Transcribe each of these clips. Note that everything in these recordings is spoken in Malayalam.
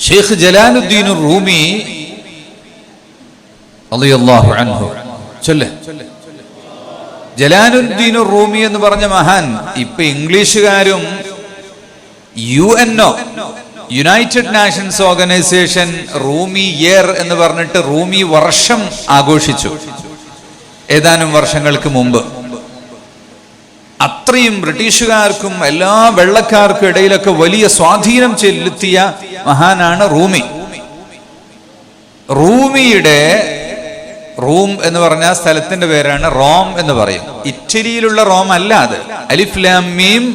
ഷെയ്ഖ് ജലാലുദ്ദീൻ റൂമി അള്ളാഹു അൻഹു. ജലാലുദ്ദീൻ റൂമി എന്ന് പറഞ്ഞ മഹാൻ ഇപ്പൊ ഇംഗ്ലീഷുകാരും U N O United Nations Organisation Rumi year എന്ന് പറഞ്ഞിട്ട് റൂമി വർഷം ആഘോഷിച്ചു. ഏതാനും വർഷങ്ങൾക്ക് മുമ്പ്. അത്രയും ബ്രിട്ടീഷുകാർക്കും എല്ലാ വെള്ളക്കാർക്കും ഇടയിലൊക്കെ വലിയ സ്വാധീനം ചെലുത്തിയ മഹാനാണ് റൂമി റൂമിയുടെ റൂം എന്ന് പറഞ്ഞ സ്ഥലത്തിന്റെ പേരാണ് റോം എന്ന് പറയും ഇറ്റലിയിലുള്ള റോം അല്ല അത് അലിഫ് ലാം മീം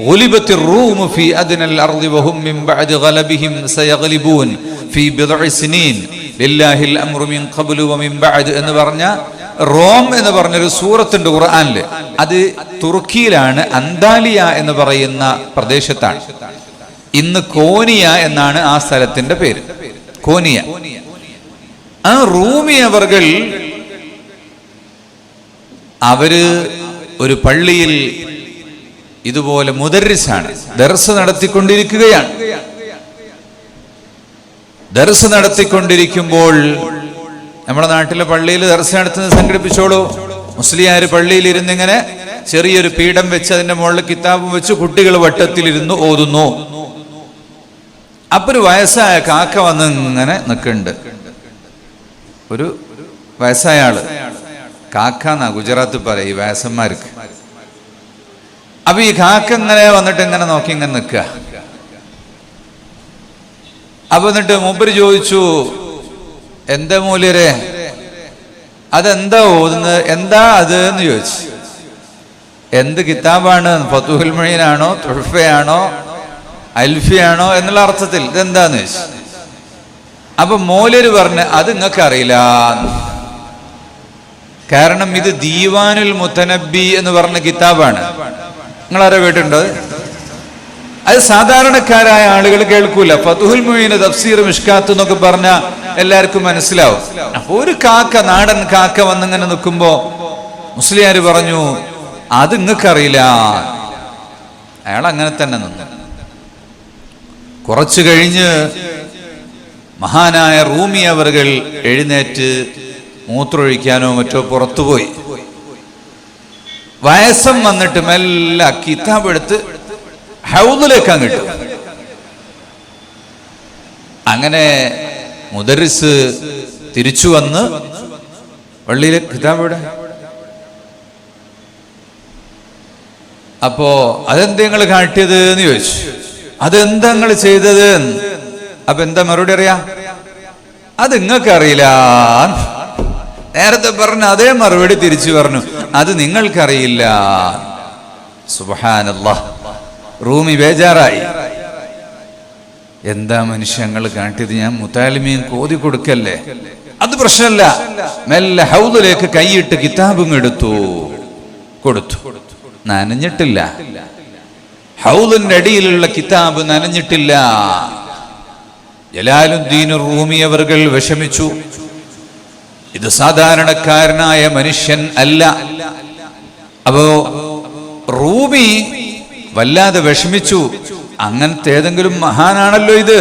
غلبت الروم في أدنى الأرض وهم من بعد غلبهم سيغلبون في بضع سنين لله الأمر من قبل ومن بعد എന്ന് പറഞ്ഞ റോം എന്ന് പറഞ്ഞൊരു സൂറത്തുണ്ട് ഖുർആാനിൽ. അത് തുർക്കിയിലാണ് അന്താലിയ എന്ന് പറയുന്ന പ്രദേശത്താണ്. ഇന്ന് കോനിയ എന്നാണ് ആ സ്ഥലത്തിന്റെ പേര്. കോനിയ. ആ റൂമി അവർകൾ അവർ ഒരു പള്ളിയിൽ ഇതുപോലെ മുദരിസാണ് ദർസ് നടത്തിക്കൊണ്ടിരിക്കുകയാണ്. ദർസ് നടത്തിക്കൊണ്ടിരിക്കുമ്പോൾ നമ്മുടെ നാട്ടിലെ പള്ളിയിൽ ദർശനത്തിന് സംഘടിപ്പിച്ചോളൂ. മുസ്ലിയാർ പള്ളിയിൽ ഇരുന്നിങ്ങനെ ചെറിയൊരു പീഠം വെച്ച് അതിന്റെ മുകളിൽ കിതാബും വെച്ച് കുട്ടികൾ വട്ടത്തിലിരുന്ന് ഓതുന്നു. അപ്പൊ ഒരു വയസ്സായ കാക്ക വന്ന് ഇങ്ങനെ നിൽക്കുന്നുണ്ട്. ഒരു വയസ്സായ ആൾ. കാക്ക എന്നാ ഗുജറാത്ത് പറയും ഈ വയസ്സന്മാർക്ക്. അപ്പൊ ഈ കാക്ക ഇങ്ങനെ വന്നിട്ട് ഇങ്ങനെ നോക്കി ഇങ്ങനെ നിൽക്കുക. അപ്പൊ എന്നിട്ട് മൂപ്പര് ചോദിച്ചു എന്താ മൂല്യരെ? അതെന്താ ഓതുന്നത്? എന്താ അത് എന്ന് ചോദിച്ചു. എന്ത് കിതാബാണ്? ഫത്തുഹുൽ മൊഴീനാണോ തുഴഫയാണോ അൽഫിയാണോ? എന്നുള്ള അർത്ഥത്തിൽ ഇതെന്താന്ന് ചോദിച്ചു. അപ്പൊ മൂലര് പറഞ്ഞ് അത് നിങ്ങൾക്ക് അറിയില്ല. കാരണം ഇത് ദീവാനുൽ മുത്തനബി എന്ന് പറഞ്ഞ കിതാബാണ്. നിങ്ങൾ ആരോ കേട്ടിട്ടുണ്ടോ അത്? സാധാരണക്കാരായ ആളുകൾ കേൾക്കൂല. ഫതുഹുൽ മൊയ്ന് തഫ്സീർ മിഷ്കാത്ത് എന്നൊക്കെ പറഞ്ഞ എല്ലാവർക്കും മനസ്സിലാവും. അപ്പൊ ഒരു കാക്ക നാടൻ കാക്ക വന്നിങ്ങനെ നിൽക്കുമ്പോ മുസ്ലിയാർ പറഞ്ഞു അത് നിങ്ങൾക്കറിയില്ല. അയാൾ അങ്ങനെ തന്നെ നിന്നു. കുറച്ചു കഴിഞ്ഞ് മഹാനായ റൂമി അവർകൾ എഴുന്നേറ്റ് മൂത്രമൊഴിക്കാനോ മറ്റോ പുറത്തുപോയി. വയസ്സം വന്നിട്ട് മെല്ലെ കിതാബ് എടുത്ത് ഹൗദിലേക്ക് അങ്ങിട്ടു അങ്ങനെ മുദരിസ് തിരിച്ചു വന്ന് പള്ളിയിലെ കിതാബ് എവിടെ? അപ്പോ അതെന്താ നിങ്ങൾ കാട്ടിയത് എന്ന് ചോദിച്ചു. അതെന്താ നിങ്ങൾ ചെയ്തത്. അപ്പൊ എന്താ മറുപടി അറിയാ? അത് നിങ്ങൾക്ക് അറിയില്ല. നേരത്തെ പറഞ്ഞ അതേ മറുപടി തിരിച്ചു പറഞ്ഞു. അത് നിങ്ങൾക്കറിയില്ല. സുബാനല്ല റൂമി ബേജാറായി. എന്താ മനുഷ്യങ്ങൾ കാട്ടിയത്? ഞാൻ മുത്താലിമയും കോതി കൊടുക്കല്ലേ? അത് പ്രശ്നമല്ല. മെല്ലെ ഹൗദിലേക്ക് കൈയിട്ട് കിതാബും എടുത്തു. കൊടുത്തു. നനഞ്ഞിട്ടില്ല. ഹൗദിന്റെ അടിയിലുള്ള കിതാബ് നനഞ്ഞിട്ടില്ല. ജലാലുദ്ദീൻ റൂമി അവർകൾ വിഷമിച്ചു. ഇത് സാധാരണക്കാരനായ മനുഷ്യൻ അല്ല. അപ്പോ റൂമി വല്ലാതെ വിഷമിച്ചു. അങ്ങനത്തെ ഏതെങ്കിലും മഹാനാണല്ലോ ഇത്.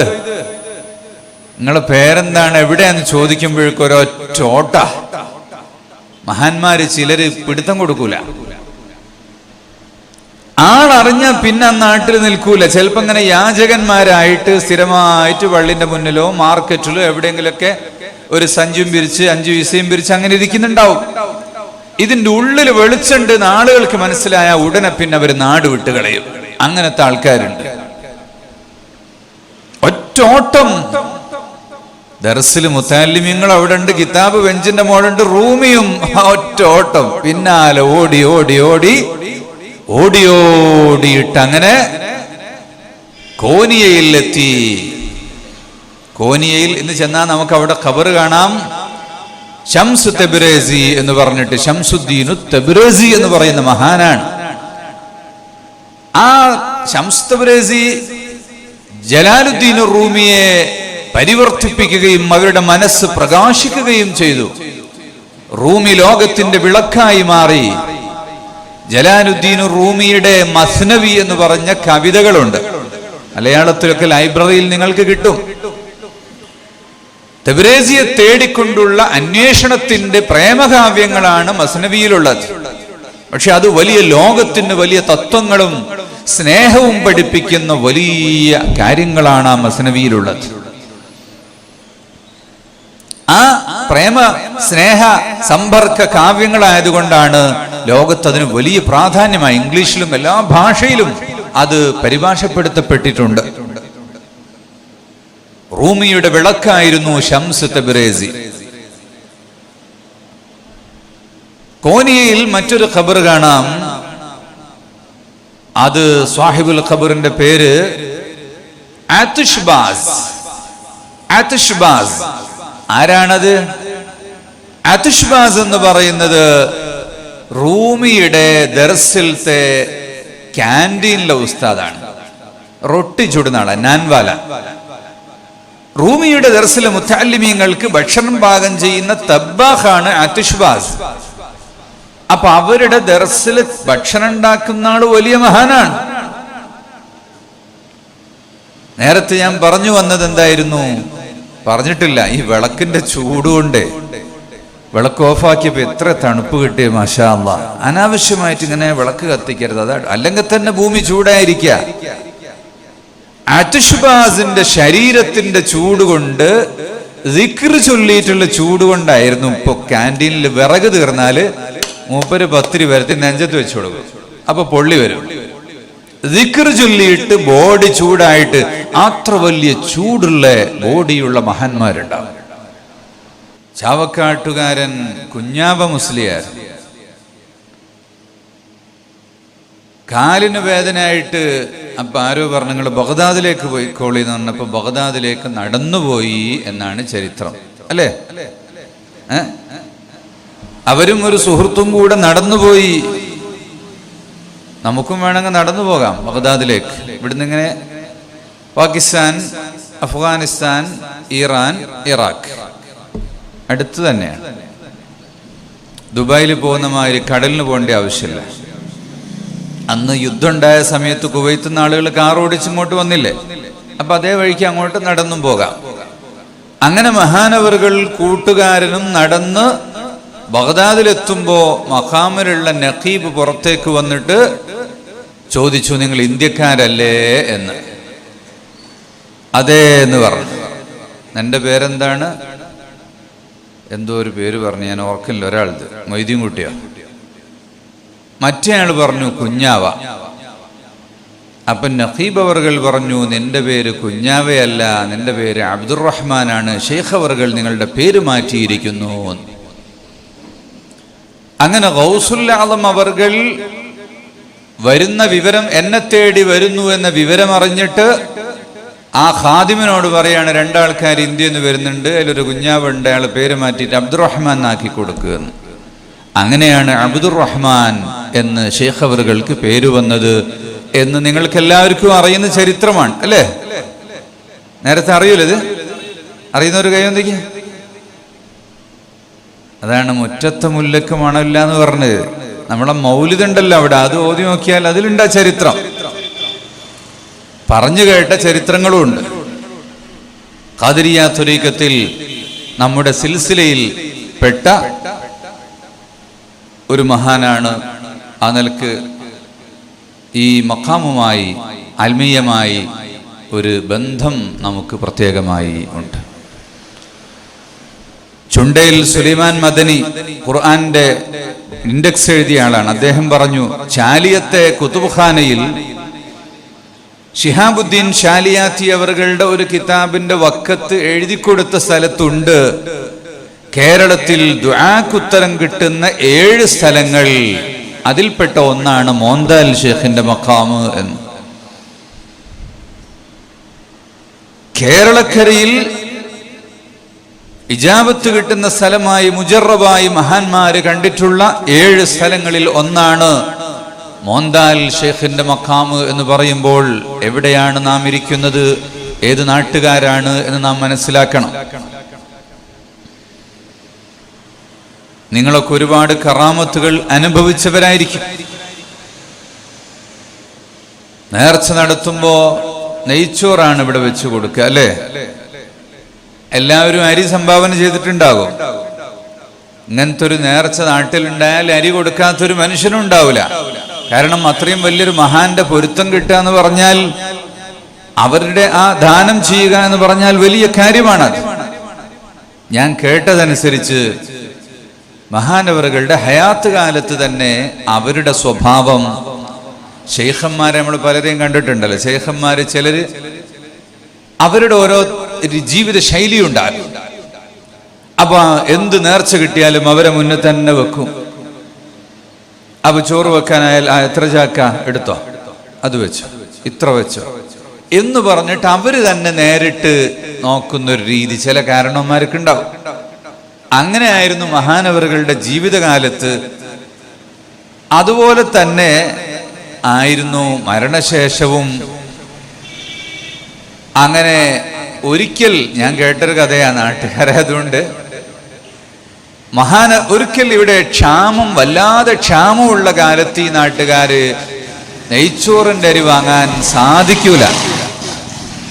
നിങ്ങളെ പേരെന്താണ്? എവിടെയാന്ന് ചോദിക്കുമ്പോഴേക്കും ഒരൊറ്റ മഹാന്മാര് ചിലര് പിടുത്തം കൊടുക്കൂല. ആളറിഞ്ഞ പിന്നെ നാട്ടിൽ നിൽക്കൂല. ചിലപ്പോ ഇങ്ങനെ യാചകന്മാരായിട്ട് സ്ഥിരമായിട്ട് വള്ളിന്റെ മുന്നിലോ മാർക്കറ്റിലോ എവിടെയെങ്കിലൊക്കെ ഒരു സഞ്ചും പിരിച്ച് അഞ്ചു വിസയും പിരിച്ച് അങ്ങനെ ഇരിക്കുന്നുണ്ടാവും. ഇതിന്റെ ഉള്ളിൽ വെളിച്ചുണ്ട് ആളുകൾക്ക് മനസ്സിലായ ഉടനെ പിന്നെ അവർ നാട് വിട്ടുകളയും അങ്ങനത്തെ ആൾക്കാരുണ്ട്. ഒറ്റ ഓട്ടം. ദർസിൽ മുത്താലിമ്യങ്ങൾ അവിടെ ഉണ്ട് കിതാബ് ബെഞ്ചിന്റെ മോളുണ്ട് റൂമിയും. ഒറ്റോട്ടം പിന്നാലെ ഓടി ഓടി ഓടി ഓടി ഓടിയിട്ട് അങ്ങനെ കോനിയയിൽ എത്തി കോനിയയിൽ ഇന്ന് ചെന്നാൽ നമുക്ക് അവിടെ ഖബർ കാണാം. ഷംസു തെബിറേസി എന്ന് പറഞ്ഞിട്ട് ഷംസുദ്ദീനു തെബിറേസി എന്ന് പറയുന്ന മഹാനാണ്. ആ ഷംസ് തെബിറേസി ജലാലുദ്ദീൻ റൂമിയെ പരിവർത്തിപ്പിക്കുകയും അവരുടെ മനസ്സ് പ്രകാശിക്കുകയും ചെയ്തു. റൂമി ലോകത്തിന്റെ വിളക്കായി മാറി. ജലാലുദ്ദീൻ റൂമിയുടെ മസ്നവി എന്ന് പറഞ്ഞ കവിതകളുണ്ട്. മലയാളത്തിലൊക്കെ ലൈബ്രറിയിൽ നിങ്ങൾക്ക് കിട്ടും. തെബ്രേസിയെ തേടിക്കൊണ്ടുള്ള അന്വേഷണത്തിന്റെ പ്രേമകാവ്യങ്ങളാണ് മസ്നവിയിലുള്ളത്. പക്ഷെ അത് വലിയ ലോകത്തിന് വലിയ തത്വങ്ങളും സ്നേഹവും പഠിപ്പിക്കുന്ന വലിയ കാര്യങ്ങളാണ് ആ മസനവിയിലുള്ളത്. ആ പ്രേമ സ്നേഹ സമ്പർക്ക കാവ്യങ്ങളായതുകൊണ്ടാണ് ലോകത്ത് അതിന് വലിയ പ്രാധാന്യമായി ഇംഗ്ലീഷിലും എല്ലാ ഭാഷയിലും അത് പരിഭാഷപ്പെടുത്തപ്പെട്ടിട്ടുണ്ട്. റൂമിയുടെ വിളക്കായിരുന്നു ഷംസ് തബിറേസി. കോനിയയിൽ മറ്റൊരു ഖബർ കാണാം. അത് സ്വാഹിബുൽ ഖബറിന്റെ പേര് ആരാണത്? അതുഷ്ബാസ് എന്ന് പറയുന്നത് റൂമിയുടെ ദർസിലത്തെ ക്യാന്റീനിലെ ഉസ്താദാണ്. റൊട്ടി ചുടുന്ന നാൻവാല. റൂമിയുടെ ദർസിലെ മുത്താലിമീങ്ങൾക്ക് ഭക്ഷണം പാകം ചെയ്യുന്ന തബ്ബാഖാണ് ആതുഷ്ബാസ് അപ്പൊ അവരുടെ ദർസിൽ ഭക്ഷണം ഉണ്ടാക്കുന്ന ആൾ വലിയ മഹാനാണ്. നേരത്തെ ഞാൻ പറഞ്ഞു വന്നത് എന്തായിരുന്നു? പറഞ്ഞിട്ടില്ല ഈ വിളക്കിന്റെ ചൂടുകൊണ്ട് വിളക്ക് ഓഫാക്കിയപ്പോ എത്ര തണുപ്പ് കിട്ടിയ മാഷാ അനാവശ്യമായിട്ട് ഇങ്ങനെ വിളക്ക് കത്തിക്കരുത്. അതാ അല്ലെങ്കിൽ തന്നെ ഭൂമി ചൂടായിരിക്കുക അറ്റുഷുബാസിന്റെ ശരീരത്തിന്റെ ചൂട് കൊണ്ട് ചൊല്ലിയിട്ടുള്ള ചൂട് കൊണ്ടായിരുന്നു ഇപ്പൊ ക്യാന്റീനിൽ വിറക് തീർന്നാൽ മൂപ്പര് പത്തിരി വരത്തി നെഞ്ചത്ത് വെച്ചു കൊടുക്കും. അപ്പൊ പൊള്ളി വരും. ദിക്ർ ചൊല്ലിയിട്ട് ബോഡി ചൂടായിട്ട് അത്ര വലിയ ചൂടുള്ള ബോഡിയുള്ള മഹാന്മാരുണ്ടാവും. ചാവക്കാട്ടുകാരൻ കുഞ്ഞാവ മുസ്ലിയാർ. കാലിന് വേദനയായിട്ട് അപ്പൊ ആരോ പറഞ്ഞു നിങ്ങൾ ബഗ്ദാദിലേക്ക് പോയി കോളി എന്ന് പറഞ്ഞപ്പോ ബഗ്ദാദിലേക്ക് നടന്നുപോയി എന്നാണ് ചരിത്രം. അല്ലേ? അവരും ഒരു സുഹൃത്തും കൂടെ നടന്നുപോയി. നമുക്കും വേണമെങ്കിൽ നടന്നു പോകാം ബഗ്ദാദിലേക്ക്. ഇവിടുന്ന് ഇങ്ങനെ പാകിസ്ഥാൻ അഫ്ഗാനിസ്ഥാൻ ഇറാൻ ഇറാഖ്. അടുത്ത് തന്നെയാണ് ദുബായിൽ പോകുന്ന മാതിരി കടലിന് പോകേണ്ട ആവശ്യമില്ല. അന്ന് യുദ്ധം ഉണ്ടായ സമയത്ത് കുവൈത്ത് നിന്ന് ആളുകൾ കാർ ഓടിച്ച് ഇങ്ങോട്ട് വന്നില്ലേ? അപ്പൊ അതേ വഴിക്ക് അങ്ങോട്ട് നടന്നും പോകാം. അങ്ങനെ മഹാനവറുകൾ കൂട്ടുകാരനും നടന്ന് ബഗ്ദാദിലെത്തുമ്പോ മഖാമിലുള്ള നഖീബ് പുറത്തേക്ക് വന്നിട്ട് ചോദിച്ചു നിങ്ങൾ ഇന്ത്യക്കാരല്ലേ? എന്ന്. അതേ എന്ന് പറഞ്ഞു. എന്റെ പേരെന്താണ്? എന്തോ ഒരു പേര് പറഞ്ഞു. ഞാൻ ഓർക്കില്ല ഒരാളത് മൊയ്തീൻ കുട്ടിയോ മറ്റേ ആൾ പറഞ്ഞു കുഞ്ഞാവ. അപ്പൊ നഖീബ് അവർകൾ പറഞ്ഞു നിന്റെ പേര് കുഞ്ഞാവയല്ല നിന്റെ പേര് അബ്ദുറഹ്മാനാണ്. ഷെയ്ഖ് അവർകൾ നിങ്ങളുടെ പേര് മാറ്റിയിരിക്കുന്നു. എന്ന്. അങ്ങനെ ഗൗസുല്ലാദം അവർകൾ വരുന്ന വിവരം എന്നെ തേടി വരുന്നു എന്ന വിവരം അറിഞ്ഞിട്ട് ആ ഖാദിമിനോട് പറയാണ് രണ്ടാൾക്കാർ ഇന്ത്യയിൽ നിന്ന് വരുന്നുണ്ട് അതിലൊരു കുഞ്ഞാവുണ്ട് അയാൾ പേര് മാറ്റിയിട്ട് അബ്ദുറഹ്മാൻ ആക്കി കൊടുക്കുക എന്ന്. അങ്ങനെയാണ് അബ്ദുറഹ്മാൻ എന്ന് ഷെയ്ഖ് അവറുകൾക്ക് പേര് വന്നത് എന്ന് നിങ്ങൾക്ക് എല്ലാവർക്കും അറിയുന്ന ചരിത്രമാണ് അല്ലേ? നേരത്തെ അറിയൂലത്? ഇത് കൈ കൈവന്തിക്ക് അതാണ് മുറ്റത്ത് മുല്ലക്ക് മണമില്ല എന്ന് പറഞ്ഞത്. നമ്മളെ മൗലിതുണ്ടല്ലോ അവിടെ അത് ഓതി നോക്കിയാൽ അതിലുണ്ടാ ചരിത്രം. പറഞ്ഞു കേട്ട ചരിത്രങ്ങളും ഉണ്ട്. തുരീക്കത്തിൽ നമ്മുടെ സിൽസിലയിൽ പെട്ട ഒരു മഹാനാണ് ആ നിലയ്ക്ക് ഈ മഖാമുമായി ആത്മീയമായി ഒരു ബന്ധം നമുക്ക് പ്രത്യേകമായി ഉണ്ട്. ചുണ്ടയിൽ സുലൈമാൻ മദനി ഖുർആന്റെ ഇൻഡെക്സ് എഴുതിയ ആളാണ്. അദ്ദേഹം പറഞ്ഞു ചാലിയത്തെ കുത്തുബ്ഖാനയിൽ ഷിഹാബുദ്ദീൻ ഷാലിയാത്തി അവറുകളുടെ ഒരു കിതാബിന്റെ വക്കത്ത് എഴുതി കൊടുത്ത സ്ഥലത്തുണ്ട്. കേരളത്തിൽ ദുആക്കുത്തരം കിട്ടുന്ന ഏഴ് സ്ഥലങ്ങൾ. അതിൽപ്പെട്ട ഒന്നാണ് മോന്താൽ ഷേഖിന്റെ മഖാമ് എന്ന്. കേരളക്കരയിൽ ഇജാബത്ത് കിട്ടുന്ന സ്ഥലമായി മുജറബായി മഹാന്മാര് കണ്ടിട്ടുള്ള ഏഴ് സ്ഥലങ്ങളിൽ ഒന്നാണ്. മോന്താൽ ഷെയ്ഖിന്റെ മക്കാമ് എന്ന് പറയുമ്പോൾ എവിടെയാണ് നാം ഇരിക്കുന്നത്? ഏത് നാട്ടുകാരാണ് എന്ന് നാം മനസ്സിലാക്കണം. നിങ്ങളൊക്കെ ഒരുപാട് കറാമത്തുകൾ അനുഭവിച്ചവരായിരിക്കും. നേർച്ച നടത്തുമ്പോ നെയ്ച്ചോറാണ് ഇവിടെ വെച്ചു കൊടുക്കുക അല്ലേ? എല്ലാവരും അരി സംഭാവന ചെയ്തിട്ടുണ്ടാകും. ഇങ്ങനത്തെ ഒരു നേർച്ച നാട്ടിലുണ്ടായാൽ അരി കൊടുക്കാത്തൊരു മനുഷ്യനും ഉണ്ടാവില്ല. കാരണം അത്രയും വലിയൊരു മഹാന്റെ പൊരുത്തം കിട്ടുക എന്ന് പറഞ്ഞാൽ അവരുടെ ആ ദാനം ചെയ്യുക എന്ന് പറഞ്ഞാൽ വലിയ കാര്യമാണ് ഞാൻ കേട്ടതനുസരിച്ച് മഹാനവറുകളുടെ ഹയാത്ത് കാലത്ത് തന്നെ അവരുടെ സ്വഭാവം ഷെയ്ഖന്മാരെ നമ്മൾ പലരെയും കണ്ടിട്ടുണ്ടല്ലോ. ഷെയ്ഖന്മാര് ചിലര് അവരുടെ ഓരോ ജീവിത ശൈലി ഉണ്ടാകും അപ്പൊ എന്ത് നേർച്ച കിട്ടിയാലും അവരെ മുന്നേ തന്നെ വെക്കും. അപ്പൊ ചോറ് വെക്കാനായാൽ ആ എത്ര ചാക്ക എടുത്തോ? അത് വെച്ചോ. ഇത്ര വെച്ചോ. എന്ന് പറഞ്ഞിട്ട് അവർ തന്നെ നേരിട്ട് നോക്കുന്ന ഒരു രീതി ചില കാരണവന്മാർക്ക് ഉണ്ടാവും അങ്ങനെ ആയിരുന്നു മഹാനവറുകളുടെ ജീവിതകാലത്ത്. അതുപോലെ തന്നെ ആയിരുന്നു മരണശേഷവും അങ്ങനെ ഒരിക്കൽ ഞാൻ കേട്ടൊരു കഥയാണ് നാട്ടുകാരായതുകൊണ്ട് മഹാന ഒരിക്കൽ ഇവിടെ ക്ഷാമം വല്ലാതെ ക്ഷാമമുള്ള കാലത്ത് ഈ നാട്ടുകാര് നെയ്ച്ചോറിന്റെ അരി വാങ്ങാൻ സാധിക്കൂല.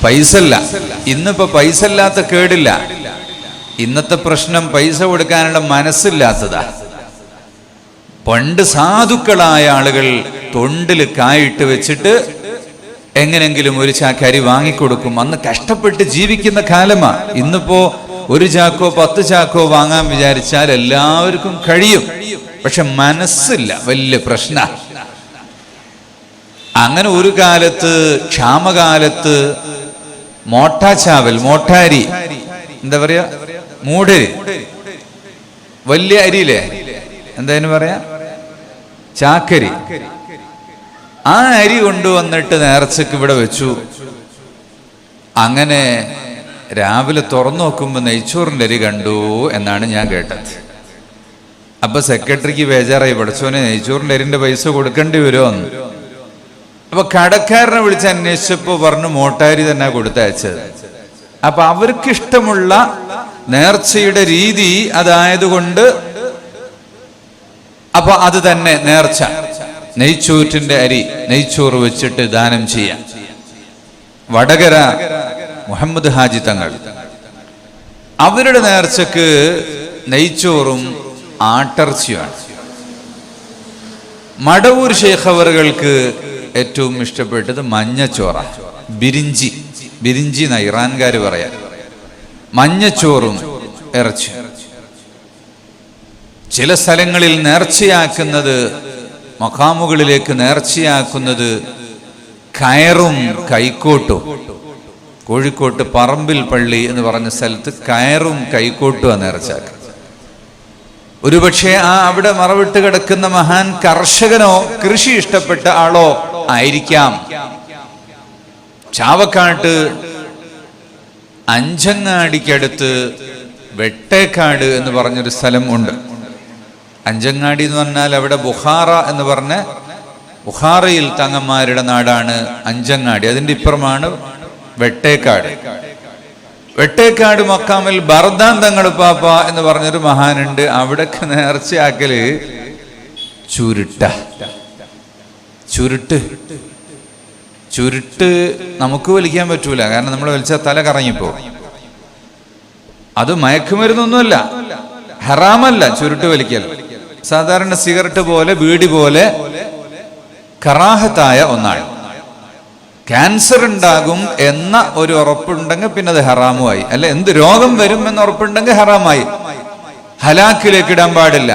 പൈസ ഇല്ല ഇന്നിപ്പോ പൈസ ഇല്ലാത്ത കേടില്ല. ഇന്നത്തെ പ്രശ്നം പൈസ കൊടുക്കാനുള്ള മനസ്സില്ലാത്തതാ. പണ്ട് സാധുക്കളായ ആളുകൾ തൊണ്ടിൽ കായിട്ട് വെച്ചിട്ട് എങ്ങനെങ്കിലും ഒരു ചാക്കരി വാങ്ങിക്കൊടുക്കും. അന്ന് കഷ്ടപ്പെട്ട് ജീവിക്കുന്ന കാലമാ. ഇന്നിപ്പോ ഒരു ചാക്കോ പത്ത് ചാക്കോ വാങ്ങാൻ വിചാരിച്ചാൽ എല്ലാവർക്കും കഴിയും. പക്ഷെ മനസ്സില്ല. വലിയ പ്രശ്ന. അങ്ങനെ ഒരു കാലത്ത് ക്ഷാമകാലത്ത് മോട്ടാച്ചാവൽ മോട്ടാരി എന്താ പറയാ? മൂടരി. വലിയ അരിയില്ലേ? എന്താ പറയാ? ചാക്കരി. ആ അരി കൊണ്ടുവന്നിട്ട് നേർച്ചക്ക് ഇവിടെ വെച്ചു. അങ്ങനെ രാവിലെ തുറന്നു നോക്കുമ്പോൾ നെയ്ച്ചോറിന്റെ അരി കണ്ടു എന്നാണ് ഞാൻ കേട്ടത്. അപ്പൊ സെക്രട്ടറിക്ക് ബേജാറായി പഠിച്ചോനെ നെയ്ച്ചോറിന്റെ അരിന്റെ പൈസ കൊടുക്കേണ്ടി വരുമോന്ന് അപ്പൊ കടക്കാരനെ വിളിച്ച് അന്വേഷിച്ചപ്പോ പറഞ്ഞു മോട്ടാരി തന്നെ കൊടുത്തയച്ചത്. അപ്പൊ അവർക്കിഷ്ടമുള്ള നേർച്ചയുടെ രീതി അതായതുകൊണ്ട് അപ്പൊ അത് തന്നെ നേർച്ച. നെയ്ച്ചോറ്റിന്റെ അരി നെയ്ച്ചോറ് വെച്ചിട്ട് ദാനം ചെയ്യാം. വടകര മുഹമ്മദ് ഹാജി തങ്ങൾ. അവരുടെ നേർച്ചക്ക് നെയ്ച്ചോറും ആട്ടർച്ചയുമാണ്. മടവൂർ ഷേഖവറുകൾക്ക് ഏറ്റവും ഇഷ്ടപ്പെട്ടത് മഞ്ഞച്ചോറ ബിരിഞ്ചി. ബിരിഞ്ചി എന്ന ഇറാൻകാർ പറയാൻ മഞ്ഞച്ചോറും ഇറച്ചി ചില സ്ഥലങ്ങളിൽ നേർച്ചയാക്കുന്നത് മക്കാമുകളിലേക്ക് നേർച്ചയാക്കുന്നത് കയറും കൈക്കോട്ടും. കോഴിക്കോട്ട് പറമ്പിൽ പള്ളി എന്ന് പറഞ്ഞ സ്ഥലത്ത് കയറും കൈക്കോട്ടും നേർച്ചയാക്കുക. ഒരുപക്ഷെ ആ അവിടെ മറവിട്ട് കിടക്കുന്ന മഹാൻ കർഷകനോ കൃഷി ഇഷ്ടപ്പെട്ട ആളോ ആയിരിക്കാം. ചാവക്കാട്ട് അഞ്ചങ്ങാടിക്കടുത്ത് വെട്ടേക്കാട് എന്ന് പറഞ്ഞൊരു സ്ഥലം ഉണ്ട്. അഞ്ചങ്ങാടി എന്ന് പറഞ്ഞാൽ അവിടെ ബുഹാറ എന്ന് പറഞ്ഞ ബുഹാറയിൽ തങ്ങന്മാരുടെ നാടാണ് അഞ്ചങ്ങാടി. അതിന്റെ ഇപ്പുറമാണ് വെട്ടേക്കാട്. വെട്ടേക്കാട് മക്കാമിൽ ബർദാൻ തങ്ങൾ പാപ്പ എന്ന് പറഞ്ഞൊരു മഹാനുണ്ട്. അവിടൊക്കെ നേർച്ചയാക്കൽ ചുരുട്ട. ചുരുട്ട്. ചുരുട്ട് നമുക്ക് വലിക്കാൻ പറ്റൂല. കാരണം നമ്മൾ വലിച്ചാൽ തല കറങ്ങിപ്പോ. അത് മയക്കുമരുന്നൊന്നുമല്ല. ഹറാമല്ല ചുരുട്ട് വലിക്കൽ. സാധാരണ സിഗരറ്റ് പോലെ ബീഡി പോലെ കറാഹത്തായ ഒന്നാണ്. ക്യാൻസർ ഉണ്ടാകും എന്ന ഒരു ഉറപ്പുണ്ടെങ്കിൽ പിന്നെ അത് ഹറാമുമായി. അല്ല എന്ത് രോഗം വരും എന്ന് ഉറപ്പുണ്ടെങ്കിൽ ഹറാമായി. ഹലാക്കിലേക്ക് ഇടാൻ പാടില്ല.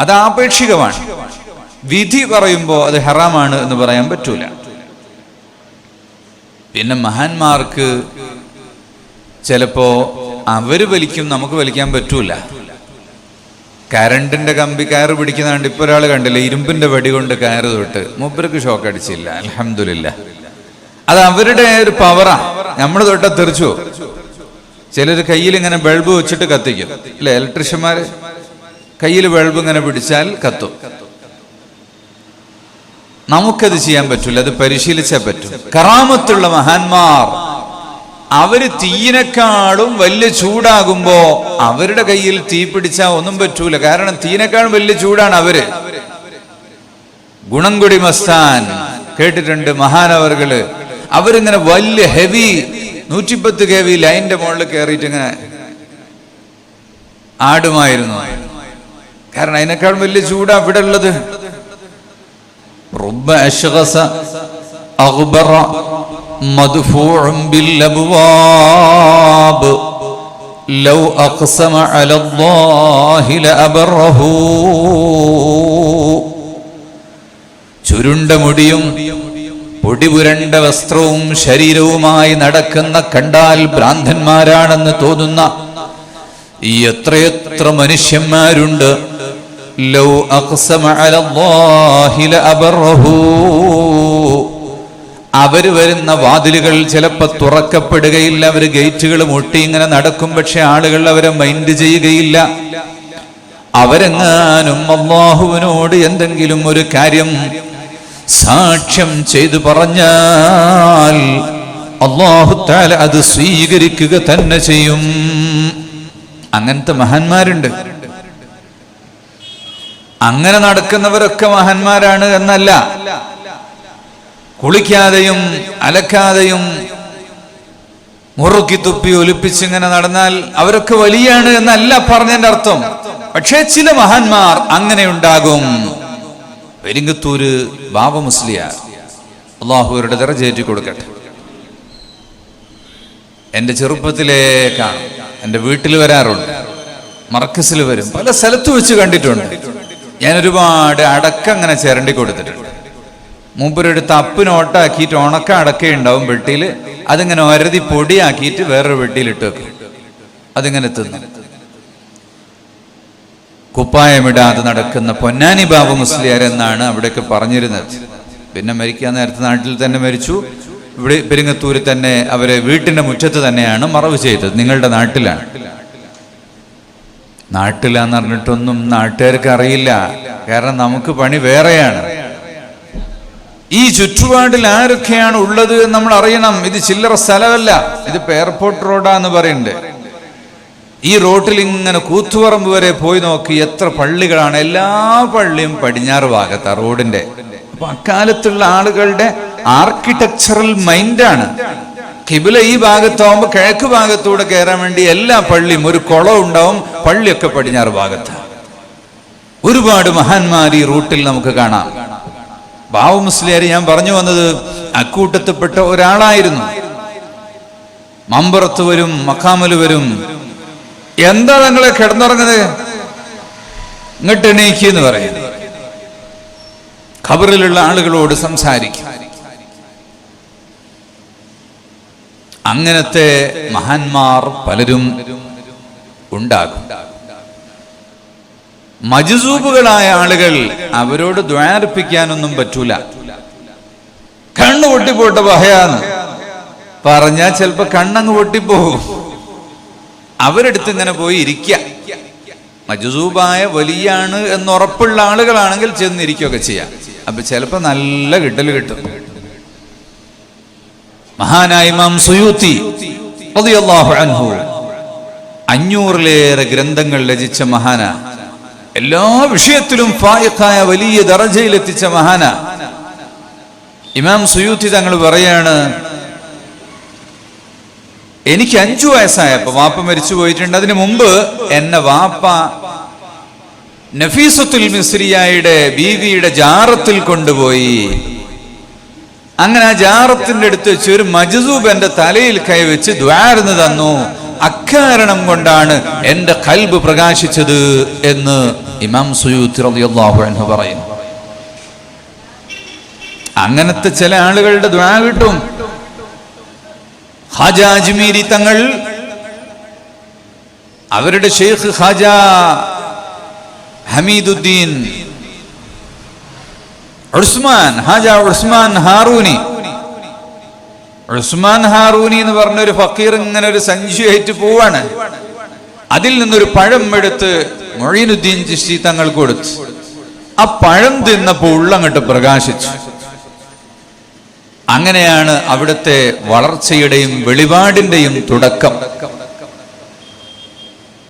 അത് ആപേക്ഷികമാണ്. വിധി പറയുമ്പോൾ അത് ഹറാമാണ് എന്ന് പറയാൻ പറ്റൂല. പിന്നെ മഹാന്മാർക്ക് ചിലപ്പോ അവർ വലിക്കും നമുക്ക് വലിക്കാൻ പറ്റൂല. കരണ്ടിന്റെ കമ്പി കയറ് പിടിക്കുന്നതാണ്ട് ഇപ്പൊ ഒരാൾ കണ്ടില്ല ഇരുമ്പിന്റെ വടി കൊണ്ട് കയറ് തൊട്ട്. മൂപ്പർക്ക് ഷോക്ക് അടിച്ചില്ല അലഹമില്ല അത് അവരുടെ ഒരു പവറാ നമ്മൾ തൊട്ട തെറിച്ചു ചിലർ കയ്യിൽ ഇങ്ങനെ ബൾബ് വെച്ചിട്ട് കത്തിക്കും. അല്ലെ ഇലക്ട്രീഷ്യന്മാർ കയ്യിൽ ബൾബ് ഇങ്ങനെ പിടിച്ചാൽ കത്തും. നമുക്കത് ചെയ്യാൻ പറ്റില്ല അത് പരിശീലിച്ചേ പറ്റും. കറാമത്തുള്ള മഹാന്മാർ അവർ തീയിനെക്കാളും വലിയ ചൂടാകുമ്പോ അവരുടെ കയ്യിൽ തീ പിടിച്ചാൽ ഒന്നും പറ്റൂല. കാരണം തീയിനെക്കാളും വലിയ ചൂടാണ് അവർ. ഗുണംകുടി മസ്താൻ കേട്ടിട്ടുണ്ട് മഹാനവറുകൾ അവരിങ്ങനെ വലിയ ഹെവി നൂറ്റിപ്പത്ത് കെ വി മുകളിൽ കയറിയിട്ട് ഇങ്ങനെ ആടുമായിരുന്നു. കാരണം അതിനേക്കാളും വലിയ ചൂടാ ഇവിടെ ഉള്ളത് أغبر مدفوع بالأبواب لو أقسم على الله لأبره ചുരുണ്ട മുടിയും പൊടിപുരണ്ട വസ്ത്രവും ശരീരവുമായി നടക്കുന്ന കണ്ടാൽ ഭ്രാന്തന്മാരാണെന്ന് തോന്നുന്ന ഈ എത്രയെത്ര മനുഷ്യന്മാരുണ്ട് ലൗ അഖ്സമ അലല്ലാഹി ലഅബറഹു അവർ വരുന്ന വാതിലുകൾ ചിലപ്പോൾ തുറക്കപ്പെടുകയില്ല. അവർ ഗേറ്റുകൾ മുട്ടി ഇങ്ങനെ നടക്കും. പക്ഷെ ആളുകൾ അവരെ മൈൻഡ് ചെയ്യുകയില്ല. അവരെങ്ങാനും അള്ളാഹുവിനോട് എന്തെങ്കിലും ഒരു കാര്യം സാക്ഷ്യം ചെയ്തു പറഞ്ഞാൽ അള്ളാഹുത്താൽ അത് സ്വീകരിക്കുക തന്നെ ചെയ്യും. അങ്ങനത്തെ മഹാന്മാരുണ്ട്. അങ്ങനെ നടക്കുന്നവരൊക്കെ മഹാന്മാരാണ് എന്നല്ല. കുളിക്കാതെയും അലക്കാതെയും മുറുക്കി തുപ്പി ഒലിപ്പിച്ച് ഇങ്ങനെ നടന്നാൽ അവരൊക്കെ വലിയാണ് എന്നല്ല പറഞ്ഞതിന്റെ അർത്ഥം. പക്ഷേ ചില മഹാന്മാർ അങ്ങനെ ഉണ്ടാകും പെരിങ്ങത്തൂര് ബാബ മുസ്ലിയാർ അള്ളാഹുവരുടെ ദറജേറ്റി കൊടുക്കട്ടെ. എന്റെ ചെറുപ്പത്തിലേക്കാണ് എന്റെ വീട്ടിൽ വരാറുണ്ട്. മർക്കസിൽ വരും. പല സ്ഥലത്ത് വെച്ച് കണ്ടിട്ടുണ്ട്. ഞാൻ ഒരുപാട് അടക്കം അങ്ങനെ ചിരണ്ടി കൊടുത്തിട്ടുണ്ട്. മൂപ്പരെടുത്ത് അപ്പിന് ഓട്ടാക്കിയിട്ട് ഉണക്ക അടക്കയുണ്ടാവും വെട്ടിയിൽ അതിങ്ങനെ ഒരതി പൊടിയാക്കിയിട്ട് വേറൊരു വെട്ടിയിലിട്ട് വെക്കും. അതിങ്ങനെ തിന്നു. കുപ്പായമിടാതെ നടക്കുന്ന പൊന്നാനി ബാബു മുസ്ലിയാർ എന്നാണ് അവിടെയൊക്കെ പറഞ്ഞിരുന്നത്. പിന്നെ മരിക്കാൻ നേരത്തെ നാട്ടിൽ തന്നെ മരിച്ചു. ഇവിടെ പെരിങ്ങത്തൂരിൽ തന്നെ അവരെ വീട്ടിന്റെ മുറ്റത്ത് തന്നെയാണ് മറവ് ചെയ്തത്. നിങ്ങളുടെ നാട്ടിലാണ്. നാട്ടിലാന്ന് പറഞ്ഞിട്ടൊന്നും നാട്ടുകാർക്ക് അറിയില്ല. കാരണം നമുക്ക് പണി വേറെയാണ്. ഈ ചുറ്റുപാടിൽ ആരൊക്കെയാണ് ഉള്ളത് എന്ന് നമ്മൾ അറിയണം. ഇത് ചില്ലറ സ്ഥലമല്ല. ഇത് എയർപോർട്ട് റോഡാന്ന് പറയുന്നുണ്ട് ഈ റോട്ടിൽ ഇങ്ങനെ കൂത്തുപറമ്പ് വരെ പോയി നോക്കി എത്ര പള്ളികളാണ്. എല്ലാ പള്ളിയും പടിഞ്ഞാറ് ഭാഗത്താ റോഡിന്റെ. അപ്പൊ അക്കാലത്തുള്ള ആളുകളുടെ ആർക്കിടെക്ചറൽ മൈൻഡാണ്. കിബില ഈ ഭാഗത്താവുമ്പോ കിഴക്ക് ഭാഗത്തൂടെ കയറാൻ വേണ്ടി എല്ലാ പള്ളിയും ഒരു കുളം ഉണ്ടാവും പള്ളിയൊക്കെ പടിഞ്ഞാറ് ഭാഗത്താണ് ഒരുപാട് മഹാന്മാർ ഈ റൂട്ടിൽ നമുക്ക് കാണാം. ബാബു മുസ്ലിയാർ ഞാൻ പറഞ്ഞു വന്നത് അക്കൂട്ടത്തിൽപ്പെട്ട ഒരാളായിരുന്നു. മമ്പുറത്ത് വരും മക്കാമൽ വരും. എന്താ നിങ്ങളെ കിടന്നുറങ്ങുന്നത്? ഇങ്ങോട്ട് എണീക്ക് എന്ന് പറയും. ഖബറിലുള്ള ആളുകളോട് സംസാരിക്കും. അങ്ങനത്തെ മഹാന്മാർ പലരും ഉണ്ടാകും. മജുസൂബുകളായ ആളുകൾ അവരോട് ദ്വാരപ്പിക്കാനൊന്നും പറ്റൂല. കണ്ണ് പൊട്ടിപ്പോട്ടെ പഹയാന്ന് പറഞ്ഞാൽ ചിലപ്പോ കണ്ണങ്ങ് പൊട്ടിപ്പോകും അവരെടുത്ത് ഇങ്ങനെ പോയി ഇരിക്ക. മജുസൂബായ വലിയാണ് എന്ന് ഉറപ്പുള്ള ആളുകളാണെങ്കിൽ ചെന്നിരിക്കുകയൊക്കെ ചെയ്യാം. അപ്പൊ ചിലപ്പോ നല്ല കിട്ടൽ കിട്ടും. മഹാനായ ഇമാം സുയൂത്തി അൻഹു അഞ്ഞൂറിലേറെ ഗ്രന്ഥങ്ങൾ രചിച്ച മഹാന. എല്ലാ വിഷയത്തിലും ഫായിഖായ വലിയ ദറജയിലെത്തിച്ച മഹാന. ഇമാം സുയൂത്തി തങ്ങൾ പറയാണ് എനിക്ക് അഞ്ചു വയസ്സായപ്പോ വാപ്പ മരിച്ചു പോയിട്ടുണ്ട്. അതിനു മുമ്പ് എന്നെ വാപ്പ നഫീസത്തുൽ മിസ്രിയായുടെ ബീവിയുടെ ജാറത്തിൽ കൊണ്ടുപോയി. അങ്ങനെ ആ ജാറത്തിന്റെ അടുത്ത് വെച്ച് ഒരു മജസൂബ് എന്റെ തലയിൽ കൈവച്ച് ദ്വാരന്ന് തന്നു. അക്കാരണം കൊണ്ടാണ് എന്റെ കൽബ് പ്രകാശിച്ചത് എന്ന് ഇമാം സുയൂത്തി റളിയല്ലാഹു അൻഹു പറയുന്നു. അങ്ങനത്തെ ചില ആളുകളുടെ ദ്വാ കിട്ടും. ഹാജ അജ്മീരി തങ്ങൾ അവരുടെ ഷെയ്ഖ് ഹാജ ഹമീദുദ്ദീൻ ഉസ്മാൻ ഹാജ ഉസ്മാൻ ഹാറൂനി ഉസ്മാൻ ഹാറൂനി എന്ന് പറഞ്ഞ ഒരു ഫക്കീർ ഇങ്ങനെ ഒരു സഞ്ചിയായിട്ട് പോവാണ്. അതിൽ നിന്നൊരു പഴം എടുത്ത് മൊഴീനുദ്ദീൻ ചിശ്തി തങ്ങൾ കൊടുത്തു. ആ പഴം തിന്നപ്പോൾ ഉള്ളങ്ങട്ട് പ്രകാശിച്ചു. അങ്ങനെയാണ് അവിടുത്തെ വളർച്ചയുടെയും വെളിപാടിന്റെയും തുടക്കം.